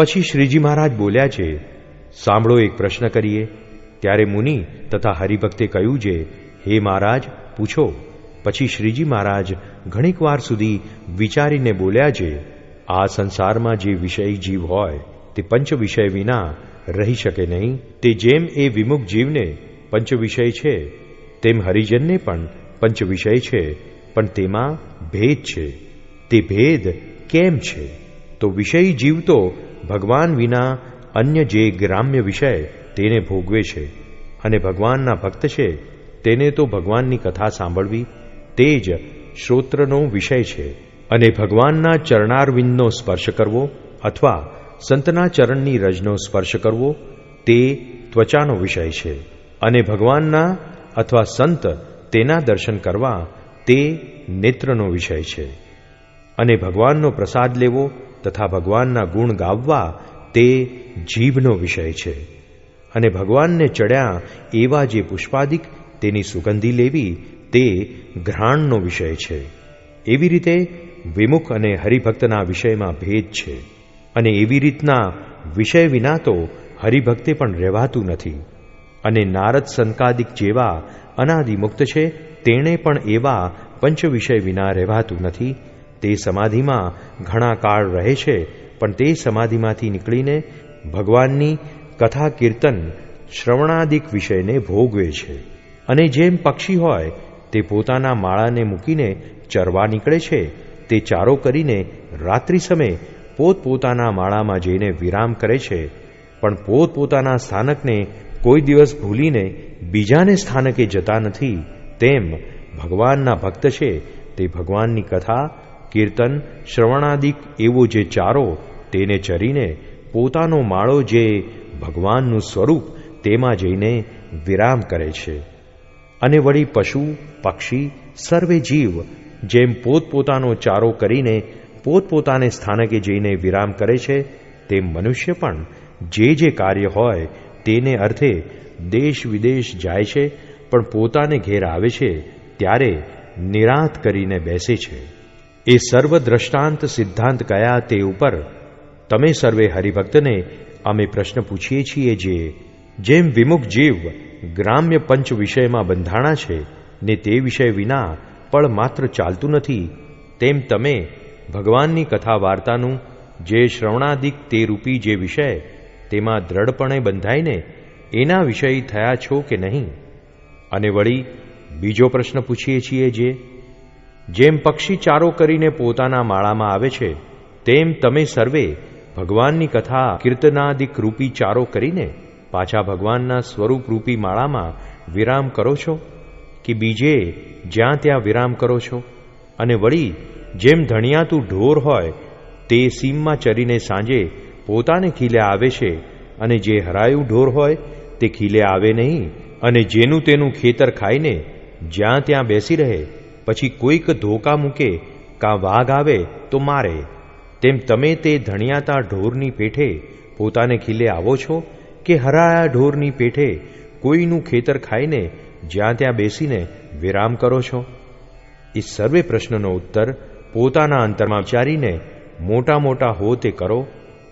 પછી શ્રીજી મહારાજ બોલ્યા છે, સાંભળો એક પ્રશ્ન કરીએ. ત્યારે મુનિ તથા હરિભક્તે કહ્યું છે, હે મહારાજ, પૂછો. પછી શ્રીજી મહારાજ ઘણીક વાર સુધી વિચારીને બોલ્યા છે, આ સંસારમાં જે વિષય જીવ હોય, તે પંચ વિષય વિના રહી શકે નહીં. તે જેમ એ વિમુખ જીવને પંચ વિષય છે, તેમ હરિજનને પણ પંચ વિષય છે, પણ તેમાં ભેદ છે. તે ભેદ કેમ છે? તો વિષય જીવ તો ભગવાન વિના અન્ય જે ગ્રામ્ય વિષય તેને ભોગવે છે અને ભગવાનના ભક્ત છે, તેને તો ભગવાનની કથા સાંભળવી તે જ શ્રોત્રનો વિષય છે. અને ભગવાનના ચરણારવિંદનો સ્પર્શ કરવો અથવા સંતના ચરણની રજનો સ્પર્શ કરવો તે ત્વચાનો વિષય છે. અને ભગવાનના અથવા સંત તેના દર્શન કરવા તે નેત્રનો વિષય છે. અને ભગવાનનો પ્રસાદ લેવો તથા ભગવાનના ગુણ ગાવવા તે જીભનો વિષય છે. અને ભગવાનને ચડ્યા એવા જે પુષ્પાદિક તેની સુગંધી લેવી તે ઘ્રાણનો વિષય છે. એવી રીતે વિમુખ અને હરિભક્તના વિષયમાં ભેદ છે અને એવી રીતના વિષય વિના તો હરિભક્તે પણ રહેવાતું નથી. અને નારદ સંકાદિક જેવા અનાદિમુક્ત છે, તેણે પણ એવા પંચ વિષય વિના રહેવાતું નથી તે સમાધિમાં ઘણા કાળ રહે છે, પણ તે સમાધિમાંથી નીકળીને ભગવાનની કથા કીર્તન શ્રવણાદિક વિષયને ભોગવે છે. અને જેમ પક્ષી હોય, તે પોતાના માળાને મૂકીને ચરવા નીકળે છે. તે ચારો કરીને રાત્રિ સમયે પોતપોતાના માળામાં જઈને વિરામ કરે છે. પણ પોતપોતાના સ્થાનકને કોઈ દિવસ ભૂલીને બીજાને સ્થાનકે જતા નથી. તેમ ભગવાનના ભક્ત છે, તે ભગવાનની કથા કીર્તન, શ્રવણાદિક એવો જે ચારો, તેને ચરીને પોતાનો માળો જે ભગવાનનું સ્વરૂપ તેમાં જઈને વિરામ કરે છે. અને વળી પશુ, પક્ષી, સર્વે જીવ જેમ પોતપોતાનો ચારો કરીને પોતપોતાને સ્થાનકે જઈને વિરામ કરે છે, તેમ મનુષ્ય પણ જે જે કાર્ય હોય તેને અર્થે દેશ વિદેશ જાય છે, પણ પોતાને ઘેર આવે છે, ત્યારે નિરાંત કરીને બેસે છે. એ સર્વ દ્રષ્ટાંત સિદ્ધાંત કયા તે ઉપર તમે સર્વે હરિભક્તને અમે પ્રશ્ન પૂછીએ છીએ જે જેમ વિમુખ જીવ ગ્રામ્ય પંચ વિષયમાં બંધાણા છે, ને તે વિષય વિના પણ માત્ર ચાલતું નથી, તેમ તમે ભગવાનની કથા વાર્તાનું જે શ્રવણાદિક તે રૂપી જે વિષય તેમાં દ્રઢપણે બંધાઈને એના વિષય થયા છો કે નહીં? અને વળી બીજો પ્રશ્ન પૂછીએ છીએ જે જેમ પક્ષી ચારો કરીને પોતાના માળામાં આવે છે, તેમ તમે સર્વે ભગવાનની કથા કીર્તનાદિક રૂપી ચારો કરીને પાછા ભગવાનના સ્વરૂપ રૂપી માળામાં વિરામ કરો છો? કે બીજે જ્યાં ત્યાં વિરામ કરો છો? અને વળી, જેમ ધણિયાતું ઢોર હોય, તે સીમમાં ચરીને સાંજે પોતાને ખીલે આવે છે અને જે હરાયું ઢોર હોય, તે ખીલે આવે નહીં અને જેનું તેનું ખેતર ખાઈને જ્યાં ત્યાં બેસી રહે પછી કોઈક ધોકા મૂકે, કાં વાઘ આવે તો મારે. તેમ તમે તે ધણિયાતા ઢોરની પેઠે પોતાને ખીલે આવો છો કે હરાયા ઢોરની પેઠે કોઈનું ખેતર ખાઈને જ્યાં ત્યાં બેસીને વિરામ કરો છો? એ સર્વે પ્રશ્નનો ઉત્તર પોતાના અંતરમાં વિચારીને મોટા મોટા હો તે કરો.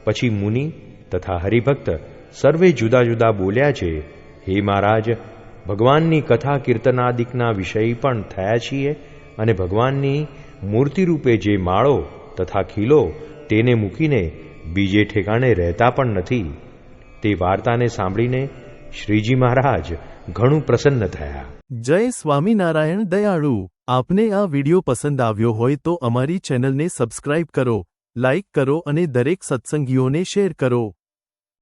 પછી મુનિ તથા હરિભક્ત સર્વે જુદા જુદા બોલ્યા છે, હે મહારાજ ભગવાનની કથા કીર્તનાદિકના વિષય પણ થયા છીએ અને ભગવાનની મૂર્તિરૂપે જે માળો તથા ખીલો તેને મૂકીને બીજે ઠેકાણે રહેતા પણ નથી. તે વાર્તાને સાંભળીને શ્રીજી મહારાજ ઘણું પ્રસન્ન થયા. જય સ્વામિનારાયણ દયાળુ. આપને આ વિડિયો પસંદ આવ્યો હોય તો અમારી ચેનલને સબસ્ક્રાઇબ કરો, લાઇક કરો અને દરેક સત્સંગીઓને શેર કરો.